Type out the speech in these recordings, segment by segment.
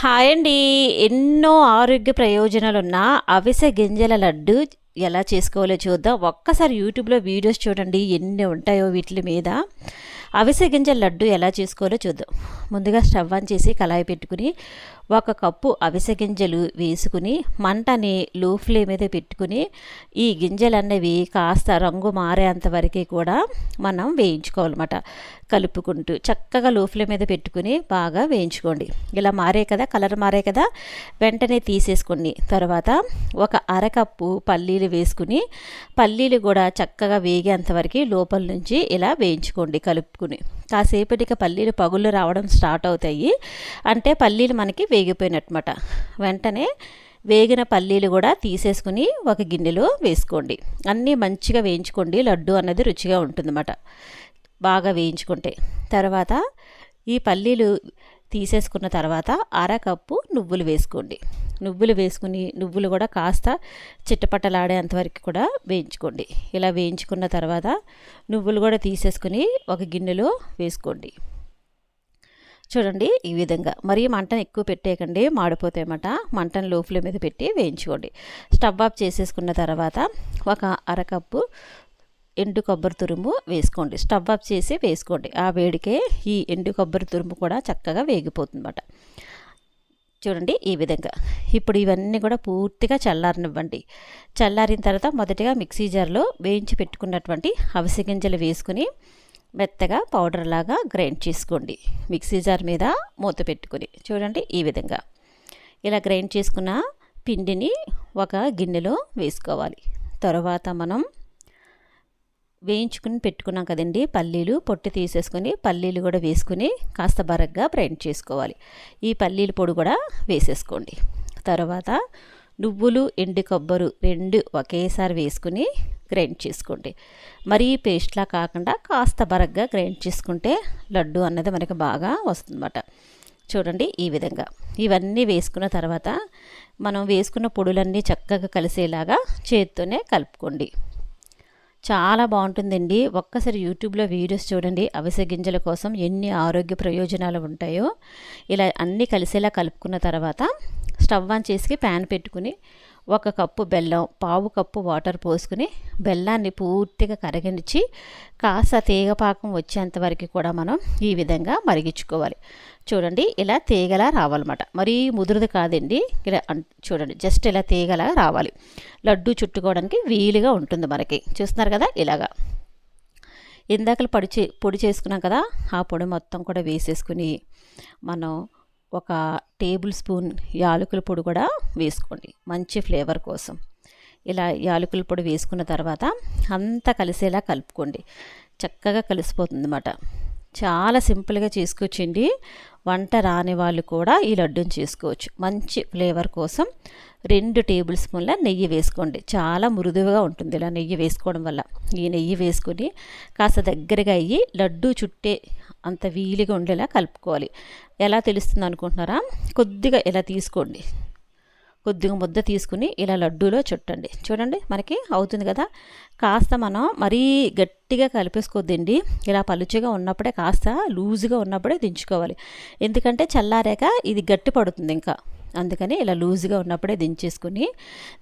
Hi అండి ఎన్నో ఆరోగ్య ప్రయోజనాలున్న అవిసె గింజల లడ్డు ఎలా చేసుకోవాలో చూద్దాం. ఒక్కసారి యూట్యూబ్లో వీడియోస్ చూడండి ఎన్ని ఉంటాయో వీటి మీద. అవిసె గింజల లడ్డు ఎలా చేసుకోవాలో చూద్దాం. ముందుగా స్టవ్ ఆన్ చేసి కళాయి పెట్టుకుని ఒక కప్పు అవిసె గింజలు వేసుకుని మంటని లో ఫ్లేమ్ మీద పెట్టుకుని ఈ గింజలు అన్నవి కాస్త రంగు మారేంత వరకు కూడా మనం వేయించుకోవాలన్నమాట. కలుపుకుంటూ చక్కగా లో ఫ్లేమ్ మీద పెట్టుకుని బాగా వేయించుకోండి. ఇలా మారే కదా కలర్ మారే కదా వెంటనే తీసేసుకోండి. తర్వాత ఒక అరకప్పు పల్లీలు వేసుకుని పల్లీలు కూడా చక్కగా వేగేంతవరకు లోపల నుంచి ఇలా వేయించుకోండి. కలుపు పెట్టుకుని. కాసేపటికి పల్లీలు పగుళ్ళు రావడం స్టార్ట్ అవుతాయి. అంటే పల్లీలు మనకి వేగిపోయినట్టమాట వెంటనే వేగిన పల్లీలు కూడా తీసేసుకుని ఒక గిన్నెలో వేసుకోండి. అన్నీ మంచిగా వేయించుకోండి. లడ్డు అన్నది రుచిగా ఉంటుందన్నమాట. బాగా వేయించుకుంటే. తర్వాత ఈ పల్లీలు తీసేసుకున్న తర్వాత అరకప్పు నువ్వులు వేసుకోండి. నువ్వులు వేసుకుని నువ్వులు కూడా కాస్త చిట్టపట్టలాడేంతవరకు కూడా వేయించుకోండి. ఇలా వేయించుకున్న తర్వాత నువ్వులు కూడా తీసేసుకుని ఒక గిన్నెలో వేసుకోండి. చూడండి ఈ విధంగా. మరి మంటను ఎక్కువ పెట్టేయకండి మాడిపోతాయన్నమాట మంటను లో ఫ్లేమ్ మీద పెట్టి వేయించుకోండి. స్టవ్ ఆఫ్ చేసేసుకున్న తర్వాత ఒక అరకప్పు ఎండు కొబ్బరి తురుము వేసుకోండి. స్టవ్ ఆఫ్ చేసి వేసుకోండి. ఆ వేడికే ఈ ఎండు కొబ్బరి తురుము కూడా చక్కగా వేగిపోతుందన్నమాట. చూడండి ఈ విధంగా. ఇప్పుడు ఇవన్నీ కూడా పూర్తిగా చల్లారనివ్వండి. చల్లారిన తర్వాత మొదటిగా మిక్సీ జార్లో వేయించి పెట్టుకున్నటువంటి అవిసె గింజలు వేసుకుని మెత్తగా పౌడర్ లాగా గ్రైండ్ చేసుకోండి. మిక్సీ జార్ మీద మూత పెట్టుకుని చూడండి ఈ విధంగా. ఇలా గ్రైండ్ చేసుకున్న పిండిని ఒక గిన్నెలో వేసుకోవాలి. తర్వాత మనం వేయించుకుని పెట్టుకున్నాం కదండి. పల్లీలు పొట్టు తీసేసుకొని పల్లీలు కూడా వేసుకుని కాస్త బరగ్గా గ్రైండ్ చేసుకోవాలి. ఈ పల్లీల పొడి కూడా వేసేసుకోండి. తర్వాత నువ్వులు ఎండు కొబ్బరు రెండు ఒకేసారి వేసుకుని గ్రైండ్ చేసుకోండి. మరీ పేస్ట్లా కాకుండా కాస్త బరగ్గా గ్రైండ్ చేసుకుంటే లడ్డు అన్నది మనకి బాగా వస్తుందన్నమాట. చూడండి ఈ విధంగా. ఇవన్నీ వేసుకున్న తర్వాత మనం వేసుకున్న పొడులన్నీ చక్కగా కలిసేలాగా చేత్తోనే కలుపుకోండి. చాలా బాగుంటుందండి. ఒక్కసారి యూట్యూబ్లో వీడియోస్ చూడండి. అవిసె గింజల కోసం ఎన్ని ఆరోగ్య ప్రయోజనాలు ఉంటాయో. ఇలా అన్నీ కలిసేలా కలుపుకున్న తర్వాత స్టవ్ ఆన్ చేసి ప్యాన్ పెట్టుకుని ఒక కప్పు బెల్లం పావు కప్పు వాటర్ పోసుకుని బెల్లాన్ని పూర్తిగా కరగనిచ్చి కాస్త తీగపాకం వచ్చేంత వరకు కూడా మనం ఈ విధంగా మరిగించుకోవాలి. చూడండి ఇలా తీగలా రావాలన్నమాట. మరీ ముదురుది కాదండి. ఇలా చూడండి జస్ట్ ఇలా తీగలా రావాలి. లడ్డు చుట్టుకోవడానికి వీలుగా ఉంటుంది మనకి. చూస్తున్నారు కదా ఇలాగా. ఇందాకలు పొడి చే పొడి చేసుకున్నాం కదా ఆ పొడి మొత్తం కూడా వేసేసుకుని మనం ఒక టేబుల్ స్పూన్ యాలకుల పొడి కూడా వేసుకోండి. మంచి ఫ్లేవర్ కోసం. ఇలా యాలకుల పొడి వేసుకున్న తర్వాత అంతా కలిసేలా కలుపుకోండి. చక్కగా కలిసిపోతుంది అన్నమాట చాలా సింపుల్గా చేసుకోవచ్చండి వంట రాని వాళ్ళు కూడా ఈ లడ్డూని చేసుకోవచ్చు. మంచి ఫ్లేవర్ కోసం రెండు టేబుల్ స్పూన్ల నెయ్యి వేసుకోండి. చాలా మృదువుగా ఉంటుంది ఇలా నెయ్యి వేసుకోవడం వల్ల. ఈ నెయ్యి వేసుకొని కాస్త దగ్గరగా అయ్యి లడ్డు చుట్టే అంత వీలుగా ఉండేలా కలుపుకోవాలి. ఎలా తెలుస్తుంది అనుకుంటున్నారా? కొద్దిగా ఇలా తీసుకోండి. కొద్దిగా ముద్ద తీసుకుని ఇలా లడ్డూలో చుట్టండి. చూడండి మనకి అవుతుంది కదా? కాస్త మనం మరీ గట్టిగా కలిపేసుకోద్దండి. ఇలా పలుచగా ఉన్నప్పుడే కాస్త లూజుగా ఉన్నప్పుడే దించుకోవాలి. ఎందుకంటే చల్లారాక ఇది గట్టి పడుతుంది ఇంకా. అందుకని ఇలా లూజుగా ఉన్నప్పుడే దించేసుకుని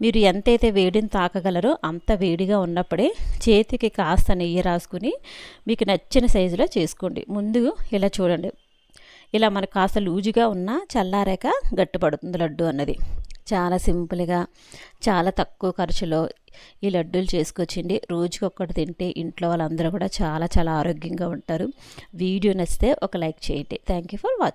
మీరు ఎంతైతే వేడిని తాకగలరో అంత వేడిగా ఉన్నప్పుడే చేతికి కాస్త నెయ్యి రాసుకుని మీకు నచ్చిన సైజులో చేసుకోండి. ముందు ఇలా చూడండి. ఇలా మనకు కాస్త లూజుగా ఉన్న చల్లారాక గట్టిపడుతుంది లడ్డు అన్నది. చాలా సింపుల్గా చాలా తక్కువ ఖర్చులో ఈ లడ్డూలు చేసుకొచ్చిండి రోజుకి ఒక్కటి తింటే ఇంట్లో వాళ్ళందరూ కూడా చాలా చాలా ఆరోగ్యంగా ఉంటారు. వీడియో నచ్చితే ఒక లైక్ చేయండి. Thank you for watching.